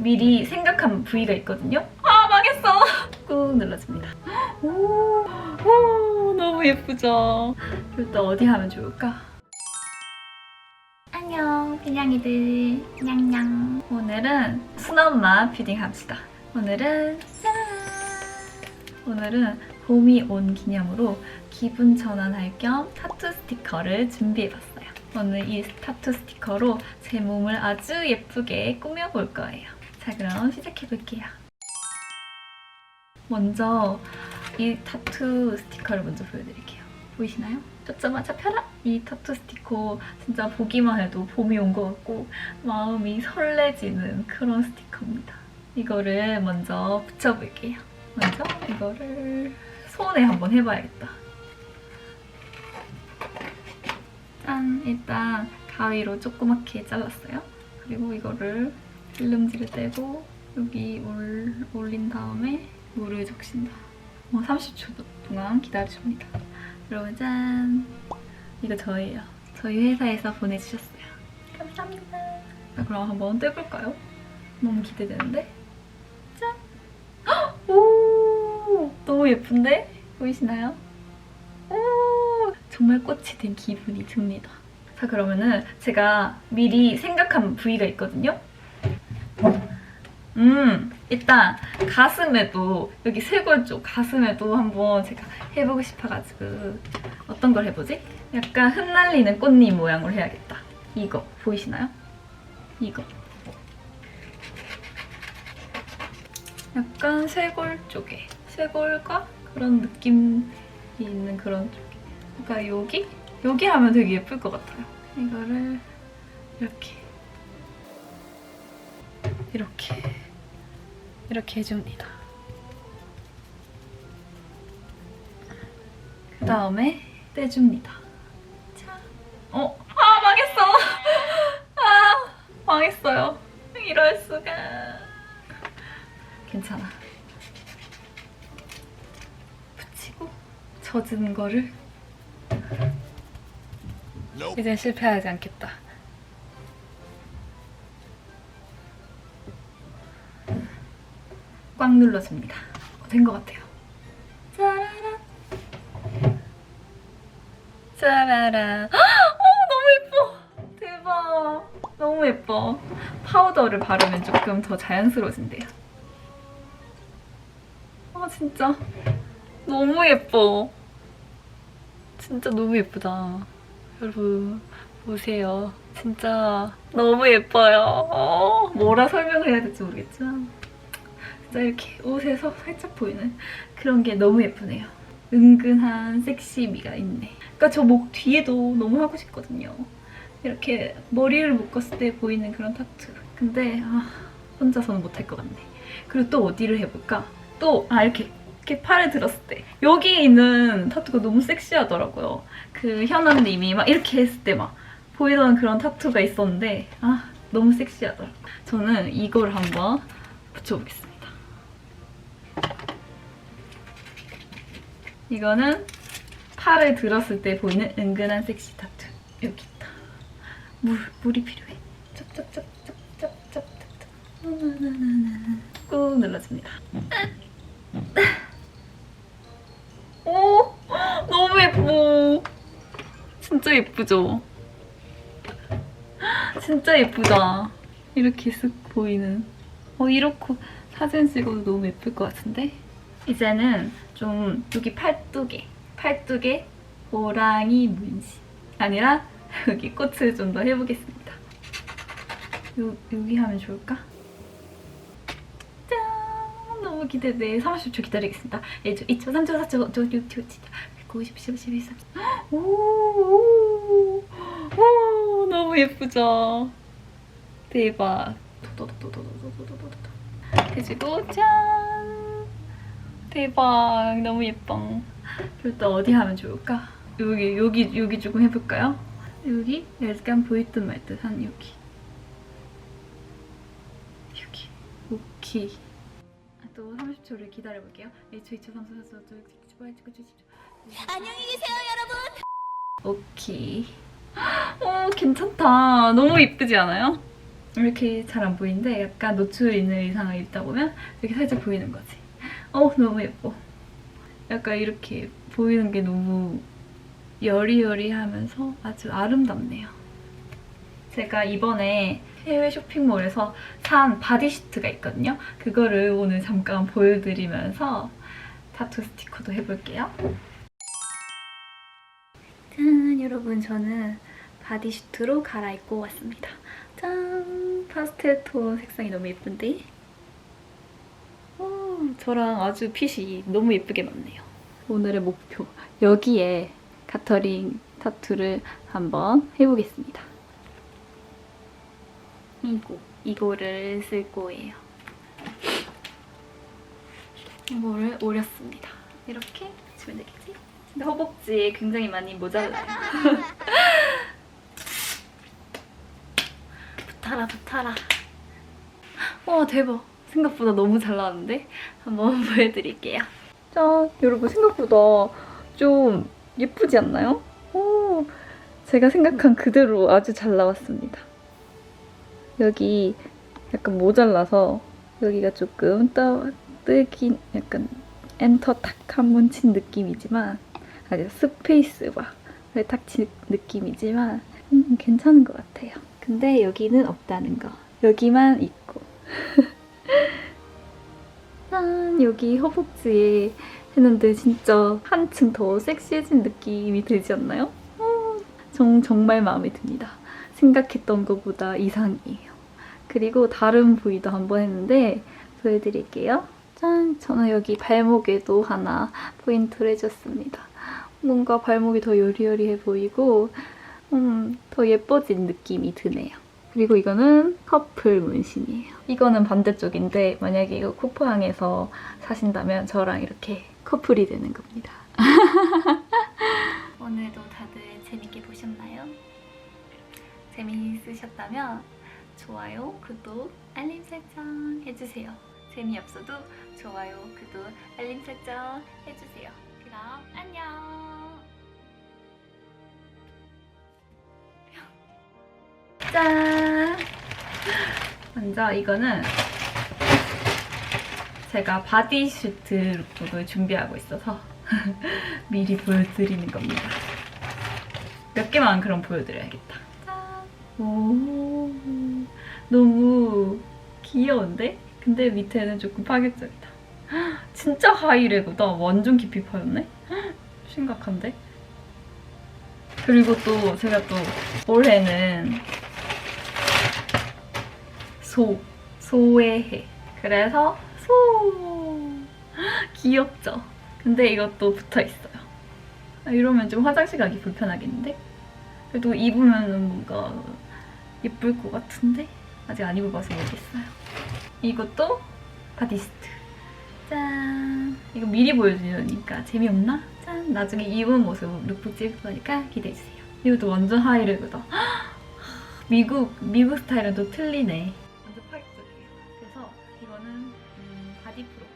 미리 생각한 부위가 있거든요. 아 망했어. 꾹 눌러줍니다. 오, 오 너무 예쁘죠. 그리고 또 어디 하면 좋을까? 안녕 그냥이들 냥냥 오늘은 순엄마 뷰딩 합시다. 오늘은 짠! 오늘은 봄이 온 기념으로 기분 전환할 겸 타투 스티커를 준비해봤어요. 오늘 이 타투 스티커로 제 몸을 아주 예쁘게 꾸며볼 거예요. 자, 그럼 시작해볼게요. 먼저 이 타투 스티커를 먼저 보여드릴게요. 보이시나요? 초점아 잡혀라! 이 타투 스티커 진짜 보기만 해도 봄이 온 것 같고 마음이 설레지는 그런 스티커입니다. 이거를 먼저 붙여볼게요. 먼저 이거를 손에 한번 해봐야겠다. 짠! 일단 가위로 조그맣게 잘랐어요. 그리고 이거를 필름지를 떼고 여기 올, 올린 다음에 물을 적신다. 어, 30초 동안 기다려줍니다. 여러분 짠! 이거 저예요. 저희 회사에서 보내주셨어요. 감사합니다. 자, 그럼 한번 떼볼까요? 너무 기대되는데? 짠! 헉! 오! 너무 예쁜데? 보이시나요? 오! 정말 꽃이 된 기분이 듭니다. 자, 그러면은 제가 미리 생각한 부위가 있거든요? 음, 일단 가슴에도 여기 쇄골 쪽 가슴에도 한번 제가 해보고 싶어가지고 어떤 걸 해보지? 약간 흩날리는 꽃잎 모양으로 해야겠다. 이거 보이시나요? 이거. 약간 쇄골 쪽에 쇄골과 그런 느낌이 있는 그런 쪽에. 그러니까 여기 여기 하면 되게 예쁠 것 같아요. 이거를 이렇게 이렇게 이렇게 해줍니다. 그 다음에 떼줍니다. 자, 어, 아 망했어. 아 망했어요. 이럴 수가. 괜찮아. 붙이고 젖은 거를 이제 실패하지 않겠다. 꽉 눌러줍니다. 된 것 같아요. 짜라란. 짜라란. 헉! 어, 너무 예뻐. 대박. 너무 예뻐. 파우더를 바르면 조금 더 자연스러워진대요. 아, 진짜. 너무 예뻐. 진짜 너무 예쁘다. 여러분, 보세요. 진짜 너무 예뻐요. 어, 뭐라 설명을 해야 될지 모르겠지만. 진짜 이렇게 옷에서 살짝 보이는 그런 게 너무 예쁘네요. 은근한 섹시미가 있네. 그러니까 저 목 뒤에도 너무 하고 싶거든요. 이렇게 머리를 묶었을 때 보이는 그런 타투. 근데 아, 혼자서는 못할 것 같네. 그리고 또 어디를 해볼까? 또 아 이렇게 이렇게 팔을 들었을 때 여기 있는 타투가 너무 섹시하더라고요. 그 현아님이 막 이렇게 했을 때 막 보이던 그런 타투가 있었는데 아 너무 섹시하더라고요. 저는 이걸 한번 붙여보겠습니다. 이거는 팔을 들었을 때 보이는 은근한 섹시 타투. 여기 있다. 물, 물이 필요해. 쩝쩝쩝쩝쩝쩝쩝. 꾹 눌러줍니다. 오! 너무 예뻐. 진짜 예쁘죠? 진짜 예쁘다. 이렇게 쓱 보이는. 어, 이렇게 사진 찍어도 너무 예쁠 것 같은데? 이제는 좀 여기 팔뚝에, 팔뚝에 호랑이 문신. 아니라 여기 꽃을 좀 더 해보겠습니다. 요, 여기 하면 좋을까? 짠! 너무 기대돼. 30초 기다리겠습니다. 1초, 2초, 3초, 4초, 5초, 6초, 7초, 9, 10, 11, 12, 13. 오, 오, 오, 너무 예쁘죠? 대박. 도도도도도도도도도도. 해주고, 짠! 대박. 너무 예뻐. 그리고 또 어디 하면 좋을까? 여기, 여기, 여기 조금 해볼까요? 여기? 약간 보이듯 말듯 한 여기. 여기. 오케이. 아, 또 30초를 기다려볼게요. 1초, 2초, 3초, 4초, 5초, 6초, 7초, 8초, 9초, 10초. 안녕히 계세요, 여러분. 오케이. 오, 괜찮다. 너무 이쁘지 않아요? 이렇게 잘 안 보이는데 약간 노출 있는 의상을 입다 보면 이렇게 살짝 보이는 거지. 어 너무 예뻐. 약간 이렇게 보이는 게 너무 여리여리하면서 아주 아름답네요. 제가 이번에 해외 쇼핑몰에서 산 바디슈트가 있거든요. 그거를 오늘 잠깐 보여드리면서 타투 스티커도 해볼게요. 짠 여러분 저는 바디슈트로 갈아입고 왔습니다. 짠 파스텔 톤 색상이 너무 예쁜데 오, 저랑 아주 핏이 너무 예쁘게 맞네요. 오늘의 목표 여기에 가터링 타투를 한번 해보겠습니다. 이거 이거를 쓸 거예요. 이거를 오렸습니다. 이렇게 주면 되겠지? 근데 허벅지에 굉장히 많이 모자라요. 붙어라 붙어라. 와 대박. 생각보다 너무 잘 나왔는데 한번 보여드릴게요. 짠 여러분 생각보다 좀 예쁘지 않나요? 오 제가 생각한 그대로 아주 잘 나왔습니다. 여기 약간 모자라서 여기가 조금 떠 뜨긴 약간 엔터 탁 한 번 친 느낌이지만 아주 스페이스바를 탁친 느낌이지만 음, 괜찮은 것 같아요. 근데 여기는 없다는 거. 여기만 있고. 짠 여기 허벅지에 했는데 진짜 한층 더 섹시해진 느낌이 들지 않나요? 어, 정, 정말 마음에 듭니다. 생각했던 것보다 이상이에요. 그리고 다른 부위도 한번 했는데 보여드릴게요. 짠! 저는 여기 발목에도 하나 포인트를 해줬습니다. 뭔가 발목이 더 요리요리해 보이고 음, 더 예뻐진 느낌이 드네요. 그리고 이거는 커플 문신이에요. 이거는 반대쪽인데 만약에 이거 쿠팡에서 사신다면 저랑 이렇게 커플이 되는 겁니다. 오늘도 다들 재밌게 보셨나요? 재미있으셨다면 좋아요, 구독, 알림 설정 해주세요. 재미없어도 좋아요, 구독, 알림 설정 해주세요. 그럼 안녕! 짠! 먼저 이거는 제가 바디슈트 룩북을 준비하고 있어서 미리 보여드리는 겁니다. 몇 개만 그럼 보여드려야겠다. 짠! 오, 너무 귀여운데? 근데 밑에는 조금 파격적이다. 진짜 하이레그다. 완전 깊이 파였네? 심각한데? 그리고 또 제가 또 올해는 소, 소의 해. 그래서 소. 귀엽죠? 근데 이것도 붙어 있어요. 아, 이러면 좀 화장실 가기 불편하겠는데? 그래도 입으면 뭔가 예쁠 것 같은데? 아직 안 입어봐서 모르겠어요. 이것도 바디스트. 짠. 이거 미리 보여주려니까 재미없나? 짠. 나중에 입은 모습 룩북 찍을 거니까 기대해주세요. 이것도 완전 하이레그다. 미국, 미국 스타일은 또 틀리네. 저는 음, 바디프로.